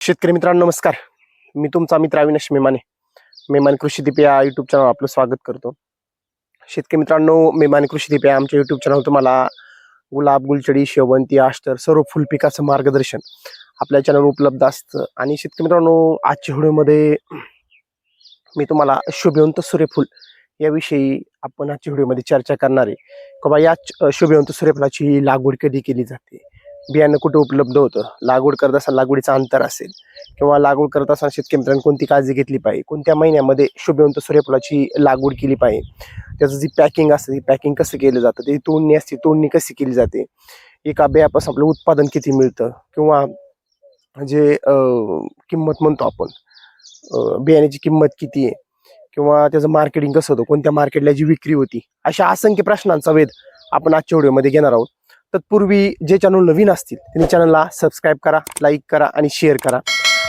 शेतकरी मित्रांनो नमस्कार. मी तुमचा मित्र अविनाश मेमाने. मेमाने कृषी दिपे या युट्यूब चॅनल आपलं स्वागत करतो. शेतकरी मित्रांनो मेमाने कृषी दिपे आमच्या युट्यूब चॅनल तुम्हाला गुलाब गुलचडी शेवंती आष्टर सर्व फुल पिकाचं मार्गदर्शन आपल्या चॅनल उपलब्ध असतं. आणि शेतकरी मित्रांनो आजच्या व्हिडिओमध्ये मी तुम्हाला शुभवंत सूर्यफूल याविषयी आपण आजच्या व्हिडिओमध्ये चर्चा करणार आहे. की बा या शुभवंत सूर्यफुलाची लागवड कधी केली जाते? बियाणं कुठे उपलब्ध होतं? लागवड करत असताना लागवडीचं अंतर असेल किंवा लागवड करत असताना शेतकरी मित्रांनी कोणती काळजी घेतली पाहिजे? कोणत्या महिन्यामध्ये शुभवंत सूर्यफुलाची लागवड केली पाहिजे? त्याचं जी पॅकिंग असतं ती पॅकिंग कसं केलं जातं? त्याची तोडणी असते तोडणी कशी केली जाते? एका बियापासून आपलं उत्पादन किती मिळतं? किंवा जे किंमत म्हणतो आपण बियाण्याची किंमत किती आहे? किंवा त्याचं मार्केटिंग कसं होतं? कोणत्या मार्केटला जी विक्री होती? अशा असंख्य प्रश्नांचा वेध आपण आजच्या व्हिडिओमध्ये घेणार आहोत. तत्पूर्वी जे चॅनल नवीन असतील त्यांनी चॅनलला सबस्क्राईब करा लाईक करा आणि शेअर करा.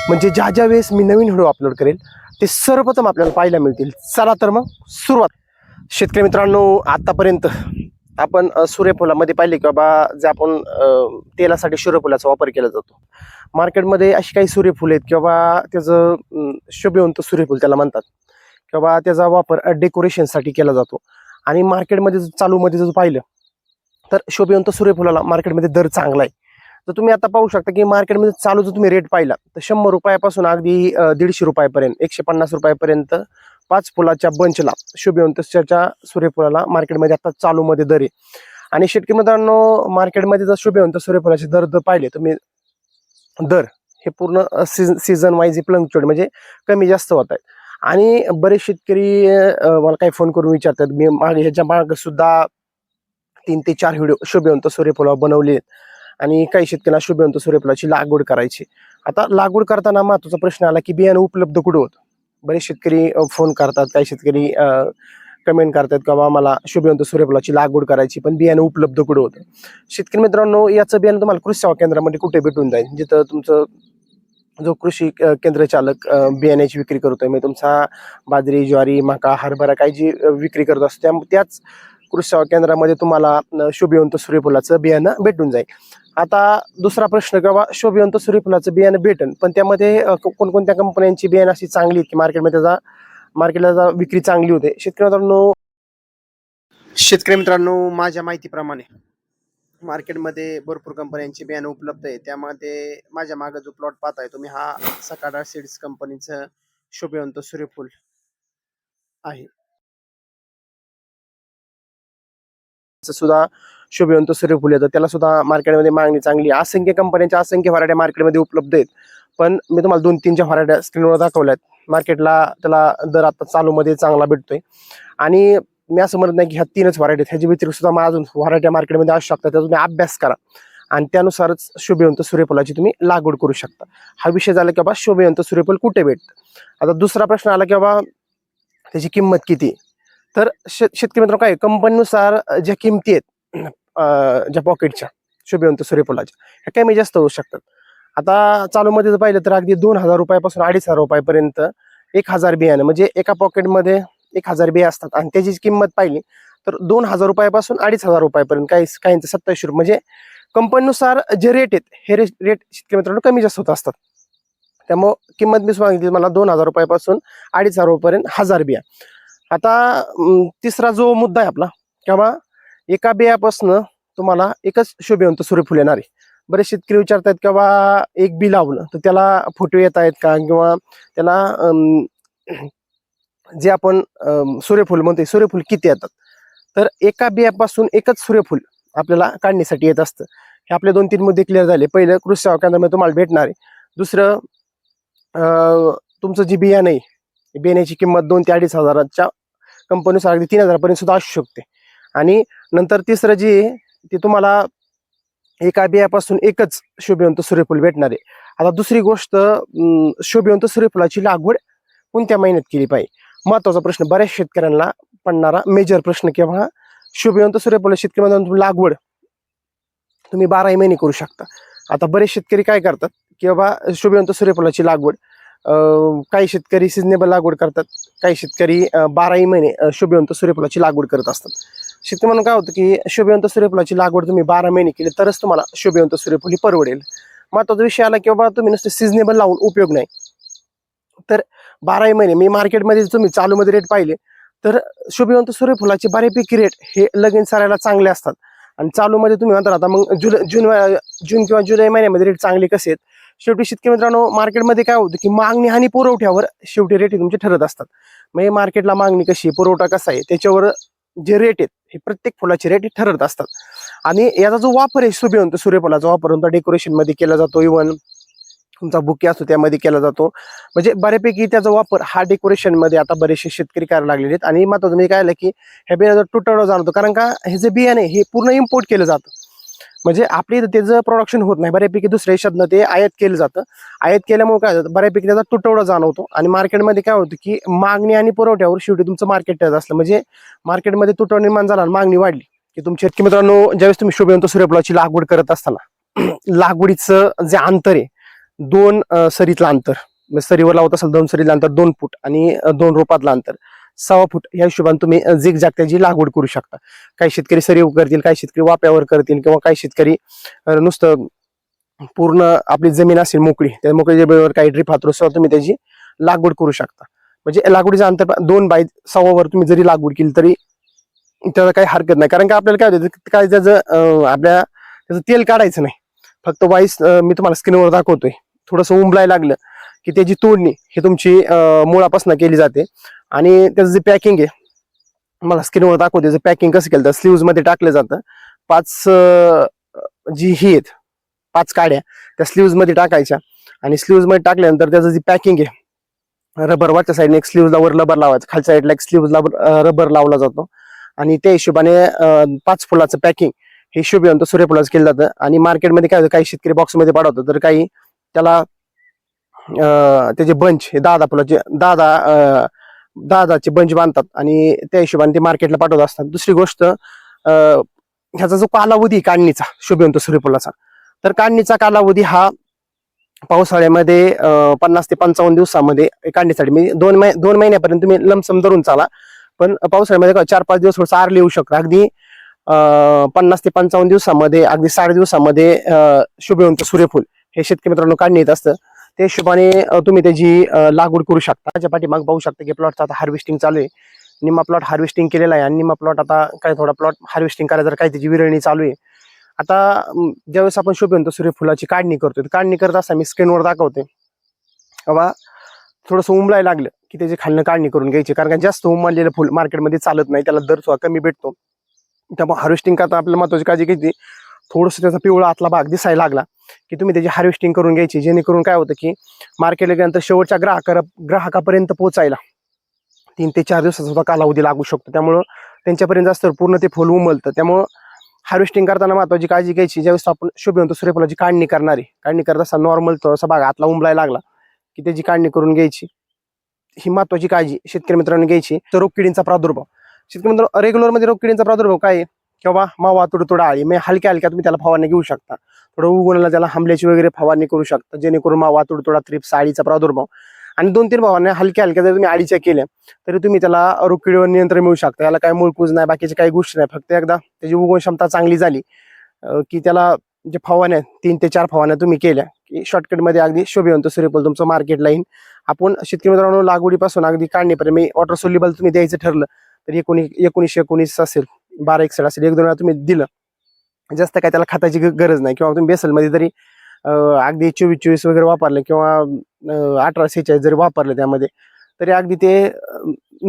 म्हणजे ज्या ज्या वेळेस मी नवीन व्हिडिओ अपलोड करेल ते सर्वप्रथम आपल्याला पाहायला मिळतील. चला तर मग सुरुवात. शेतकरी मित्रांनो आत्तापर्यंत आपण सूर्यफुलामध्ये पाहिले की बाबा जे आपण तेलासाठी सूर्यफुलाचा वापर केला जातो. मार्केटमध्ये अशी काही सूर्यफुल आहेत किंवा त्याचं अम, शुभवंत सूर्यफूल त्याला म्हणतात. किंवा त्याचा वापर डेकोरेशनसाठी केला जातो. आणि मार्केटमध्ये जर चालूमध्ये जर पाहिलं तर शोभिवंत सूर्यफुलाला मार्केटमध्ये दर चांगला आहे. तर तुम्ही आता पाहू शकता की मार्केटमध्ये चालू जर तुम्ही रेट पाहिला तर शंभर रुपयापासून अगदी दीडशे रुपयापर्यंत एकशे पन्नास रुपयापर्यंत पाच फुलाच्या बंचला शुभवंतच्या सूर्यफुलाला मार्केटमध्ये आता चालूमध्ये दर आहे. आणि शेतकरी मित्रांनो मार्केटमध्ये जर शुभेवंत सूर्यफुलाचे दर जर पाहिले तुम्ही दर हे पूर्ण सीझन सीझन वाईज प्लंगचोड म्हणजे कमी जास्त होत आहेत. आणि बरेच शेतकरी मला काही फोन करून विचारतात मी मागे ह्याच्या मागे सुद्धा तीन ते चार व्हिडिओ शुभवंत सूर्यफुलावर बनवले आहेत. आणि काही शेतकऱ्यांना शुभवंत सूर्यफुलाची लागवड करायची. आता लागवड करताना महत्त्वाचा प्रश्न आला की बियाणं उपलब्ध कुठं होतं? बरेच शेतकरी फोन करतात. काही शेतकरी कमेंट करतात किंवा बाबा मला शुभवंत सूर्यफुलाची लागवड करायची पण बियाणं उपलब्ध कुठं होतं? शेतकरी मित्रांनो याचं बियाणं तुम्हाला कृषी सेवा केंद्रामध्ये कुठे भेटून जाईल? जिथं तुमचं जो कृषी केंद्र चालक बियाण्याची विक्री करतोय म्हणजे तुमचा बाजरी ज्वारी मका हरभरा काही जी विक्री करत असतो त्या त्याच कृषी सेवा केंद्रामध्ये तुम्हाला अ, शुभवंत सूर्यफुलाचं बियाणं भेटून जाईल. आता दुसरा प्रश्न किंवा बाबा शोभिवंत सूर्यफुलाचं बियाणं भेटेल पण त्यामध्ये कोणकोणत्या कंपन्यांची बियाणं अशी चांगली आहेत की मार्केटमध्ये त्याचा मार्केटला जा- विक्री चांगली होते? शेतकरी मित्रांनो शेतकरी मित्रांनो माझ्या माहितीप्रमाणे मार्केटमध्ये भरपूर कंपन्यांची बियाणं उपलब्ध आहे त्यामध्ये माझ्या मागे जो प्लॉट पाहताय तुम्ही हा सकाडा सीड्स कंपनीचं शोभिवंत सूर्यफूल आहे. सुद्धा शोभिवंत सूर्यफूल येतं त्याला सुद्धा मार्केटमध्ये मागणी चांगली असंख्य कंपन्यांच्या असंख्य व्हरायट्या मार्केटमध्ये उपलब्ध आहेत. पण मी तुम्हाला दोन तीनच्या व्हरायट्या स्क्रीनवर दाखवल्यात मार्केटला त्याला दर आता चालूमध्ये चांगला भेटतोय. आणि मी असं म्हणत नाही की ह्या तीनच व्हरायटी ह्याच्या व्यतिरिक्त सुद्धा मला अजून व्हरायट्या मार्केटमध्ये असू शकतात. त्याचा तुम्ही अभ्यास करा. आणि त्यानुसारच शोभिवंत सूर्यफुलाची तुम्ही लागवड करू शकता. हा विषय झाला की बाबा शोभिवंत सूर्यफूल कुठे भेटतं? आता दुसरा प्रश्न आला की बाबा त्याची किंमत किती? आहे? तर शेतकरी मित्रांनो काय कंपनीनुसार ज्या किमती आहेत ज्या पॉकेटच्या शोभिवंत सूर्यफुलाच्या ह्या कमी जास्त होऊ शकतात. आता चालूमध्ये जर पाहिलं तर अगदी दोन हजार रुपयापासून अडीच हजार रुपयापर्यंत एक हजार बियाणं म्हणजे एका पॉकेटमध्ये एक हजार बिया असतात. आणि त्याची किंमत पाहिली तर दोन हजार रुपयापासून अडीच हजार रुपयापर्यंत काही काहींचं सत्तावीसशे रुपये. म्हणजे कंपनीनुसार जे रेट आहेत हे रेट रेट शेतकरी मित्रांनो कमी जास्त होत असतात. त्यामुळं किंमत मी सांगितली मला दोन हजार रुपयापासून अडीच हजार रुपयापर्यंत हजार बिया. आता तिसरा जो मुद्दा आहे आपला किंवा एका बियापासून तुम्हाला एकच शोभिवंत सूर्यफूल येणार आहे. बरेच शेतकरी विचारतात की एक बी लावलं तर त्याला फोटो येत आहेत का? किंवा त्याला जे आपण सूर्यफूल म्हणतोय सूर्यफूल किती येतात? तर एका बियापासून एकच सूर्यफूल आपल्याला काढण्यासाठी येत असतं. हे आपले दोन तीन मुद्दे क्लिअर झाले. पहिलं कृषी सेवा केंद्रामध्ये तुम्हाला भेटणार आहे. दुसरं तुमचं जे बियाणं आहे बियाण्याची किंमत दोन ते अडीच हजाराच्या कंपनीनुसार अगदी तीन हजारपर्यंत सुद्धा असू शकते. आणि नंतर तिसरं जी आहे तुम्हाला एका बियापासून एकच शोभिवंत सूर्यफूल भेटणार आहे. आता दुसरी गोष्ट शोभिवंत सूर्यफुलाची लागवड कोणत्या महिन्यात केली पाहिजे? महत्त्वाचा प्रश्न बऱ्याच शेतकऱ्यांना पडणारा मेजर प्रश्न किंवा शोभिवंत सूर्यफुला शेतकरी लागवड तुम्ही बाराही महिने करू शकता. आता बरेच शेतकरी काय करतात की बाबा शोभिवंत सूर्यफुलाची लागवड काही शेतकरी सिजनेबल लागवड करतात. काही शेतकरी बाराही महिने शुभवंत सूर्यफुलाची लागवड करत असतात. शेतकरी म्हणून काय होतं की शुभवंत सूर्यफुलाची लागवड तुम्ही बारा महिने केली तरच तुम्हाला शुभवंत सूर्यफुल ही परवडेल. महत्त्वाचा विषय आला की बाबा तुम्ही नुसते सिजनेबल लावून उपयोग नाही. तर बाराही महिने मी मार्केटमध्ये तुम्ही चालूमध्ये रेट पाहिले तर शुभवंत सूर्यफुलाचे बऱ्यापैकी रेट हे लगीन सरायला चांगले असतात. आणि चालूमध्ये तुम्ही म्हणता आता मग जुलै जून जून किंवा जुलै महिन्यामध्ये रेट चांगले कसे आहेत? शेवटी शेतकरी मित्रांनो मार्केटमध्ये काय होतं की मागणी आणि पुरवठ्यावर शेवटी रेट हे तुमचे ठरत असतात. मग हे मार्केटला मागणी कशी आहे पुरवठा कसा आहे त्याच्यावर जे रेट आहेत हे प्रत्येक फुलाचे रेट ठरत असतात. आणि याचा जो वापर आहे सुभेवंत सूर्यफुलाचा वापर होता डेकोरेशनमध्ये केला जातो. इव्हन तुमचा बुके असतो त्यामध्ये केला जातो. म्हणजे बऱ्यापैकी त्याचा वापर हा डेकोरेशनमध्ये आता बरेचसे शेतकरी करायला लागलेले आहेत. आणि महत्वाचं मी काय आलं की ह्या बियाण्याचा तुटवडा जाणवतो. कारण का हे जे बियाणे हे पूर्ण इम्पोर्ट केलं जातं. म्हणजे आपली त्याचं प्रोडक्शन होत नाही. बऱ्यापैकी दुसऱ्या देशातनं ते आयात केलं जातं. आयात केल्यामुळे काय होतं? बऱ्यापैकी त्याचा तुटवडा जाणवतो. आणि मार्केटमध्ये काय होतं की मागणी आणि पुरवठ्यावर शेवटी तुमचं मार्केट त्याचं असलं. म्हणजे मार्केटमध्ये तुटवडा निर्माण झाला आणि मागणी वाढली. की तुमच्या शेतकरी मित्रांनो ज्यावेळेस तुम्ही शोभेवंत सूर्यफुलाची लागवड करत असताना लागवडीचं जे अंतर आहे दोन सरीतलं अंतर. म्हणजे सरीवर लावत असाल दोन सरीतलं अंतर दोन फूट आणि दोन रोपातलं अंतर. सव्वा फूट या हिशोबाने तुम्ही झिग जाग त्याची लागवड करू शकता. काही शेतकरी सरीव करतील काही शेतकरी वाप्यावर करतील किंवा काही शेतकरी नुसतं पूर्ण आपली जमीन असेल मोकळी त्या मोकळी जमिनीवर काही ड्रीप हातरूसह तुम्ही त्याची लागवड करू शकता. म्हणजे लागवडीचं अंतर दोन बाय सव्वावर तुम्ही जरी लागवड केली तरी त्याला काही हरकत नाही. कारण का आपल्याला काय होतं काय त्याचं आपल्या त्याचं तेल काढायचं नाही. फक्त वाईस मी तुम्हाला स्क्रीनवर दाखवतोय. थोडंसं उंबलाय लागलं की त्याची तोडणी ही तुमची मुळापासून केली जाते. आणि त्याचं जे पॅकिंग आहे मला स्क्रीनवर दाखवते त्याचं पॅकिंग कसं केलं तर स्लीव्जमध्ये टाकलं जातं. पाच जी ही आहेत पाच काड्या त्या स्लीव्जमध्ये टाकायच्या. आणि स्लीव्जमध्ये टाकल्यानंतर त्याचं जी पॅकिंग आहे रबर वरच्या साईडने एक स्लीव्जला वर रबर लावायचं. खालच्या साईडला एक स्लीव्जला रबर लावला जातो. आणि त्या हिशोबाने पाच फुलाचं पॅकिंग हे शुभयंत सूर्यफुलाचं केलं जातं. आणि मार्केटमध्ये काय होतं काही शेतकरी बॉक्समध्ये पाठवतो तर काही त्याला त्याचे बंच हे दहा दहा फुलाचे दहा दहा दहा दहाचे बंच बांधतात आणि त्या हिशोबाने ते मार्केटला पाठवत असतात. दुसरी गोष्ट ह्याचा जो कालावधी काढणीचा शुभवंत सूर्यफुलाचा तर काढणीचा कालावधी हा पावसाळ्यामध्ये पन्नास ते पंचावन्न दिवसामध्ये काढणीसाठी म्हणजे दोन मै दोन महिन्यापर्यंत तुम्ही लमसम धरून चाला. पण पावसाळ्यामध्ये चार पाच दिवस थोडंसं आरले येऊ शकतं. अगदी पन्नास ते पंचावन्न दिवसामध्ये अगदी साठ दिवसामध्ये शुभवंत सूर्यफूल हे शेतकरी मित्रांनो काढणी येत असतं. त्या हिशोबाने तुम्ही त्याची लागवड करू शकता. त्याच्या पाठीमाग पाहू शकता की प्लॉटचा आता हार्वेस्टिंग चालू आहे. निम्मा प्लॉट हार्वेस्टिंग केलेला आहे आणि निम्मा प्लॉट आता काय थोडा प्लॉट हार्वेस्टिंग करायचं तर काय त्याची विरळणी चालू आहे. आता ज्यावेळेस आपण शोभेवंत सूर्यफुलाची काढणी करतोय. काढणी करत असता मी स्क्रीनवर दाखवते बाबा थोडंसं उमलायला लागलं की त्याची खालनं काढणी करून घ्यायची. कारण का जास्त उमललेलं फुल मार्केटमध्ये चालत नाही. त्याला दर थोडा कमी भेटतो. त्यामुळे हार्वेस्टिंग करता आपल्याला महत्वाची काळजी घ्यायची. थोडंसं त्याचा पिवळा आतला भाग दिसायला लागला. की तुम्ही त्याची हार्वेस्टिंग करून घ्यायची. जेणेकरून काय होतं की मार्केटला गेल्यानंतर शेवटच्या ग्राहका ग्राहकापर्यंत पोहोचायला तीन ते चार दिवसाचा सुद्धा कालावधी लागू शकतो. त्यामुळं त्यांच्यापर्यंत जास्त पूर्ण ते फुल उमलतं. त्यामुळं हार्वेस्टिंग करताना महत्वाची काळजी घ्यायची. ज्यावेळेस आपण शुभवंत सूर्यफुलाची काढणी करणारी. काढणी करत असताना नॉर्मल थोडासा भाग हातला उमलायला लागला की त्याची काढणी करून घ्यायची. ही महत्वाची काळजी शेतकरी मित्रांनी घ्यायची. तर रोग किडींचा प्रादुर्भाव. शेतकरी मित्र रेग्युलरमध्ये रोग किडींचा प्रादुर्भाव काय आहे? किंवा मावा थोडं थोडं आळी. म्हणजे हलक्या हलक्या तुम्ही त्याला फवारणी घेऊ शकता. थोडं उगवणाला त्याला हमल्याची वगैरे फवारणी करू शकता. जेणेकरून मावा थोडं थोडा थ्रिप्स आळीचा प्रादुर्भाव. आणि दोन तीन भावांना हलक्या हलक्या जर तुम्ही आळीच्या केल्या तरी तुम्ही त्याला रोगकिडीवर नियंत्रण मिळू शकता. याला काय मुळकूज नाही बाकीची काही गोष्टी नाही. फक्त एकदा त्याची उगवण क्षमता चांगली झाली की त्याला जे फवारण्या तीन ते चार फवारण्या तुम्ही केल्या की शॉर्टकटमध्ये अगदी शोभेवंत सूर्यफूल तुमचं मार्केटला येईल आपण शेतकरी मित्रांनो लागवडीपासून अगदी काढणीपर्यंत मी वॉटर सोल्युबल तुम्ही द्यायचं ठरलं तर एकोणी एकोणीसशे एकोणीस असेल. बारा एक असेल एक दोन वेळा तुम्ही दिलं जास्त काय त्याला खताची गरज नाही. किंवा तुम्ही बेसलमध्ये जरी अगदी चोवीस चोवीस वगैरे वापरले किंवा अठरा सेहेचाळीस जरी वापरले त्यामध्ये तरी अगदी ते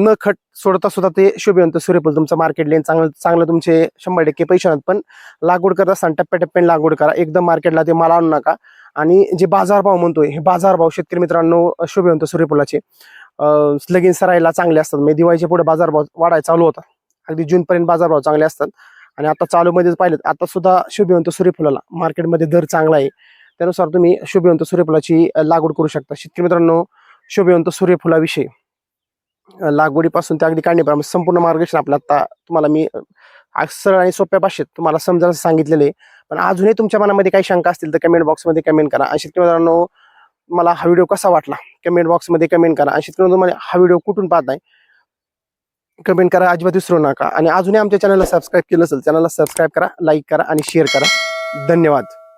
न खट सोडता सुद्धा ते शोभिवंत सूर्यफूल तुमचं मार्केट लेन चांगलं चांगलं तुमचे शंभर टक्के पैसे होणार पण लागवड करत असताना टप्प्याटप्प्याने लागवड करा. एकदम मार्केटला ते माल आणू नका. आणि जे बाजारभाव म्हणतोय हे बाजारभाव शेतकरी मित्रांनो शोभिवंत सूर्यफुलाचे लगीन सरायला चांगले असतात. म्हणजे दिवाळीच्या पुढे बाजारभाव वाढायला चालू होता अगदी जून पर्यंत बाजारभाव चांगले असतात. आणि आता चालू मध्येच पाहिलं आता सुद्धा शुभवंत सूर्यफुलाला मार्केटमध्ये दर चांगला आहे. त्यानुसार तुम्ही शुभवंत सूर्यफुलाची लागवड करू शकता. शेतकरी मित्रांनो शुभवंत सूर्यफुलाविषयी लागवडीपासून ते अगदी काढण्यापर्यंत संपूर्ण मार्गदर्शन आपलं आता तुम्हाला मी सरळ आणि सोप्या भाषेत तुम्हाला समजायला सांगितलेले आहे. पण अजूनही तुमच्या मनामध्ये काही शंका असतील तर कमेंट बॉक्समध्ये कमेंट करा. आणि शेतकरी मित्रांनो मला हा व्हिडिओ कसा वाटला? कमेंट बॉक्समध्ये कमेंट करा. आणि शेतकरी तुम्हाला हा व्हिडिओ कुठून पाहताय? कमेंट करा. अजिबात विसरू नका. आणि अजूनही आमच्या चॅनलला सबस्क्राईब केलं असेल चॅनलला सबस्क्राईब करा लाईक करा आणि शेअर करा. धन्यवाद.